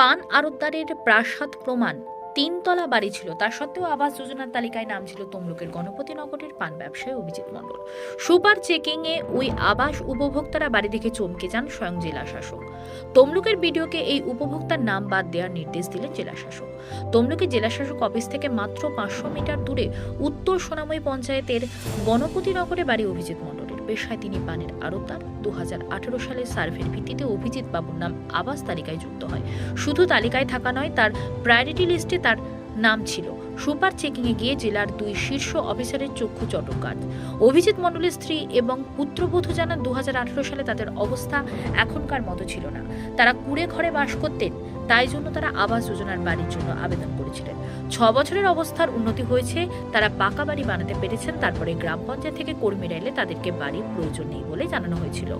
পান আরতদারের প্রাসাদ প্রমাণ। তিনতলা বাড়ি ছিল। তা সত্ত্বেও আবাস যোজনার তালিকায় নাম ছিল তমলুকের গণপতিনগরের পান ব্যবসায়ী অভিজিৎ মণ্ডল। সুপার চেকিং এ ওই আবাস উপভোক্তারা বাড়ি দেখে চমকে যান স্বয়ং জেলা শাসক তমলুকের বিডিওকে এই উপভোক্তার নাম বাদ দেওয়ার নির্দেশ দিলেন জেলা শাসক তমলুকের জেলা শাসক অফিস থেকে মাত্র পাঁচশো মিটার দূরে উত্তর সোনাময়ী পঞ্চায়েতের গণপতিনগরে বাড়ি অভিজিৎ মণ্ডলের পেশায় তিনি পানের আড়তদার দু সালে সার্ভের ভিত্তিতে অভিজিৎ বাবুর নাম আবাস তালিকায় যুক্ত হয়। শুধু তালিকায় থাকা নয়, তার প্রায়োরিটি লিস্টে তার নাম ছিল। সুপার চেকিংয়ে গিয়ে জেলার দুই শীর্ষ অফিসারের চক্ষু চটকাট অভিজিৎ মণ্ডলের স্ত্রী এবং পুত্রবধূ জানান দু সালে তাদের অবস্থা এখনকার মতো ছিল না। তারা কুড়ে ঘরে বাস করতেন, তাই জন্য তারা আবাস যোজনার বাড়ির জন্য আবেদন করেছিলেন। ছ বছরের অবস্থার উন্নতি হয়েছে, তারা পাকা বাড়ি বানাতে পেরেছেন, তারপরে গ্রাম পঞ্চায়েত থেকে কর্মীরা এলে তাদেরকে বাড়ির প্রয়োজন নেই বলে জানানো হয়েছিল।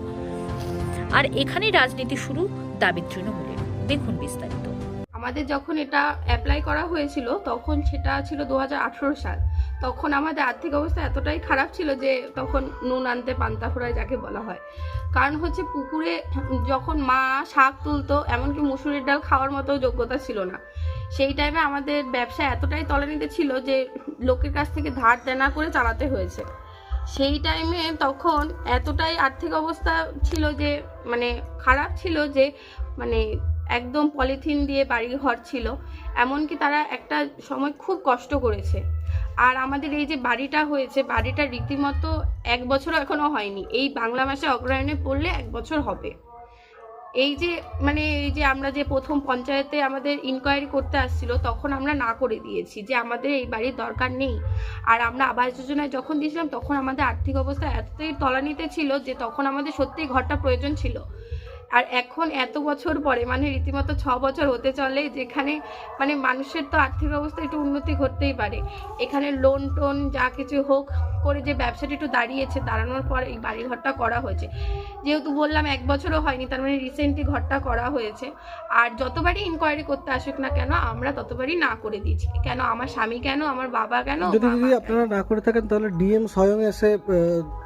আর এখানেই রাজনীতি শুরু, দাবি তৃণমূলের। দেখুন বিস্তারিত। আমাদের যখন এটা অ্যাপ্লাই করা হয়েছিল, তখন সেটা ছিল দু হাজার আঠেরো সাল। তখন আমাদের আর্থিক অবস্থা এতটাই খারাপ ছিল যে তখন নুন আনতে, পান্তা ফোড়ায় যাকে বলা হয়। কারণ হচ্ছে পুকুরে যখন মা শাক তুলতো, এমনকি মুসুরির ডাল খাওয়ার মতো যোগ্যতা ছিল না। সেই টাইমে আমাদের ব্যবসা এতটাই তলানিতে ছিল যে লোকের কাছ থেকে ধার দেনা করে চালাতে হয়েছে। সেই টাইমে তখন এতটাই আর্থিক অবস্থা ছিল যে মানে খারাপ ছিল যে মানে একদম পলিথিন দিয়ে বাড়ি ঘর ছিল, এমনকি তারা একটা সময় খুব কষ্ট করেছে। আর আমাদের এই যে বাড়িটা হয়েছে, বাড়িটা রীতিমতো এক বছরও এখনও হয়নি। এই বাংলা মাসে অগ্রহায়ণে পড়লে এক বছর হবে। এই যে মানে এই যে আমরা যে প্রথম পঞ্চায়েতে আমাদের ইনকোয়ারি করতে আসছিল, তখন আমরা না করে দিয়েছি যে আমাদের এই বাড়ির দরকার নেই। আর আমরা আবাস যোজনায় যখন দিয়েছিলাম, তখন আমাদের আর্থিক অবস্থা এতটাই তলানিতে ছিল যে তখন আমাদের সত্যিই ঘরটা প্রয়োজন ছিল। আর এখন এত বছর পরে মানে রীতিমতো ছ বছর হতে চলে যেখানে মানে মানুষের তো আর্থিক অবস্থা একটু উন্নতি ঘটতেই পারে। এখানে লোন টোন যা কিছু হোক করে যে ব্যবসাটা একটু দাঁড়িয়েছে দাঁড়ানোর পর এই বাড়ি ঘরটা করা হয়েছে। যেহেতু বললাম এক বছরও হয়নি তার মানে রিসেন্টলি ঘরটা করা হয়েছে। আর যতবারই ইনকোয়ারি করতে আসুক না কেন আমরা ততবারই না করে দিয়েছি। কেন আমার স্বামী কেন আমার বাবা কেন যদি আপনারা না করে থাকেন তাহলে ডিএম স্বয়ং এসে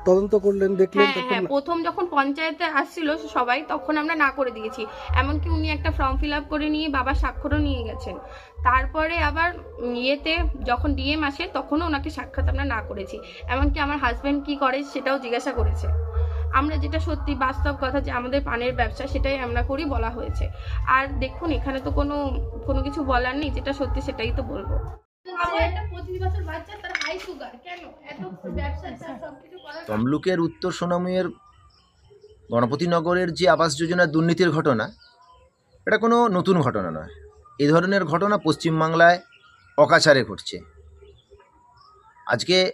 তদন্ত করলেন দেখলেন হ্যাঁ হ্যাঁ প্রথম যখন পঞ্চায়েতে আসছিল সবাই তখন আমরা না করে দিয়েছি। এমনকি উনি একটা ফর্ম ফিল আপ করে নিয়ে বাবার স্বাক্ষরও নিয়ে গেছেন। তারপরে আবার ইয়েতে যখন ডিএম আসে তখনও ওনাকে সাক্ষাৎ আমরা না করেছি। এমনকি আমার হাজব্যান্ড কি করে সেটাও জিজ্ঞাসা করেছে। আমরা যেটা সত্যি বাস্তব কথা যে আমাদের পানের ব্যবসা সেটাই আমরা করি বলা হয়েছে। আর দেখুন এখানে তো কোনো কোনো কিছু বলার নেই যেটা সত্যি সেটাই তো বলব। তমলুকের উত্তর সোনামুয়ের গণপতিনগরের যে আবাস যোজনা দুর্নীতির ঘটনা, এটা কোনো নতুন ঘটনা নয়। এ ধরনের ঘটনা পশ্চিমবাংলায় অকাচারে ঘটছে। আজকে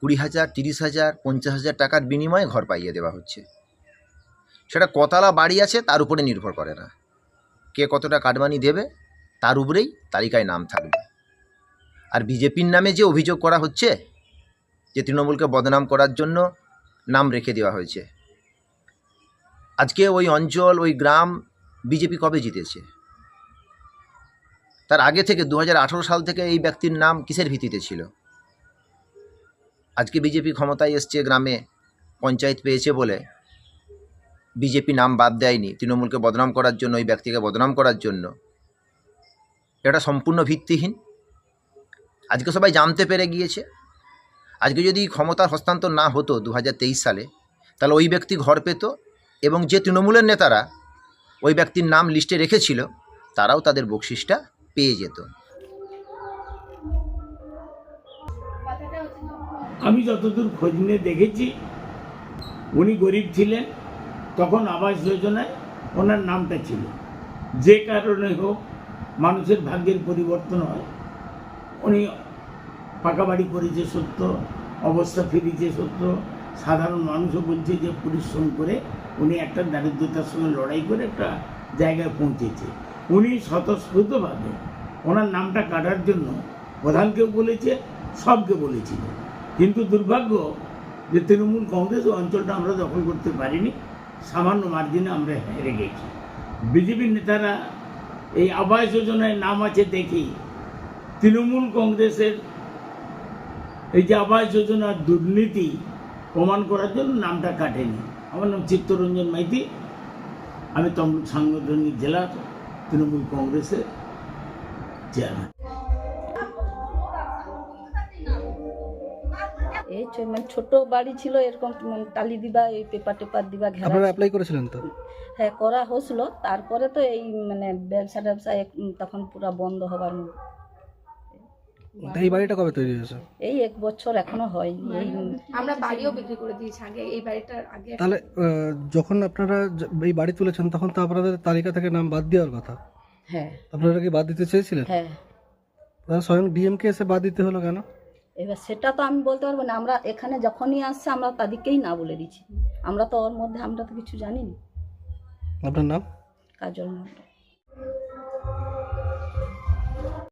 কুড়ি হাজার, তিরিশ হাজার, পঞ্চাশ হাজার টাকার বিনিময়ে ঘর পাইয়ে দেওয়া হচ্ছে। সেটা কতলা বাড়ি আছে তার উপরে নির্ভর করে না। কে কতটা কাটমানি দেবে তার উপরেই তালিকায় নাম থাকবে। আর বিজেপির নামে যে অভিযোগ করা হচ্ছে, যে তৃণমূলকে বদনাম করার জন্য নাম রেখে দেওয়া হয়েছে আজকে ওই অঞ্চল, ওই গ্রাম বিজেপি কবে জিতেছে? তার আগে থেকে দু হাজার আঠারো সাল থেকে এই ব্যক্তির নাম কিসের ভিত্তিতে ছিল? আজকে বিজেপি ক্ষমতায় এসছে, গ্রামে পঞ্চায়েত পেয়েছে বলে বিজেপি নাম বাদ দেয়নি, তৃণমূলকে বদনাম করার জন্য, ওই ব্যক্তিকে বদনাম করার জন্য। এটা সম্পূর্ণ ভিত্তিহীন। আজকে সবাই জানতে পেরে গিয়েছে। আজকে যদি ক্ষমতার হস্তান্তর না হতো দু হাজার তেইশ সালে, তাহলে ওই ব্যক্তি ঘর পেত এবং যে তৃণমূলের নেতারা ওই ব্যক্তির নাম লিস্টে রেখেছিল, তারাও তাদের বকশিসটা পেয়ে যেত। আমি যতদূর খোঁজ নিয়ে দেখেছি, উনি গরিব ছিলেন, তখন আবাস যোজনায় ওনার নামটা ছিল। যে কারণে হোক মানুষের ভাগ্যের পরিবর্তন হয়, উনি পাকা বাড়ি করেছে সত্য, অবস্থা ফিরেছে সত্য, সাধারণ মানুষও বলছে যে পরিশ্রম করে উনি একটা দারিদ্রতার সঙ্গে লড়াই করে একটা জায়গায় পৌঁছেছে। উনি স্বতঃস্ফূর্তভাবে ওনার নামটা কাটার জন্য প্রধানকেও বলেছে, সবকে বলেছিল কিন্তু দুর্ভাগ্য যে তৃণমূল কংগ্রেস অঞ্চলটা আমরা দখল করতে পারিনি, সামান্য মার্জিনে আমরা হেরে গেছি। বিজেপির নেতারা এই আবাস যোজনায় নাম আছে দেখেই তৃণমূল কংগ্রেসের এই যে আবাস যোজনার দুর্নীতি প্রমাণ করার জন্য নামটা কাটেনি। আমার নাম চিত্তরঞ্জন মাইতি। আমি তমলুক সাংগঠনিক জেলার তৃণমূল কংগ্রেসের চেয়ারম্যান। এই ছো- মানে ছোট বাড়ি ছিল এরকম মানে টালি দিবা এই পেপার টেপার দিবা ঘেরা আপনারা অ্যাপ্লাই করেছিলেন তো? হ্যাঁ করা হয়েছিল। তারপরে তো এই মানে ব্যবসা ট্যাবসা এক- তখন পুরো বন্ধ হবার মতো। এই বাড়িটা কবে তৈরি হয়েছে? এই এক বছর এখনও হয়নি। আমরা বাড়িও বিক্রি করে দিয়েছি আগে এই বাড়িটার আগে তাহলে যখন আপনারা এই বাড়ি তুলেছেন তখন তো আপনাদের তালিকা থেকে নাম বাদ দেওয়ার কথা। হ্যাঁ। আপনারা কি বাদ দিতে চেয়েছিলেন? হ্যাঁ। তাহলে স্বয়ং ডিএমকে এসে বাদ দিতে হলো কেন? এবার সেটা তো আমি বলতে পারব না। আমরা এখানে যখনই আসছে আমরা তাদেরকেই না বলে দিচ্ছি। আমরা তো ওর মধ্যে আমরা তো কিছু জানি না আপনার নাম? কাজল মন্ডল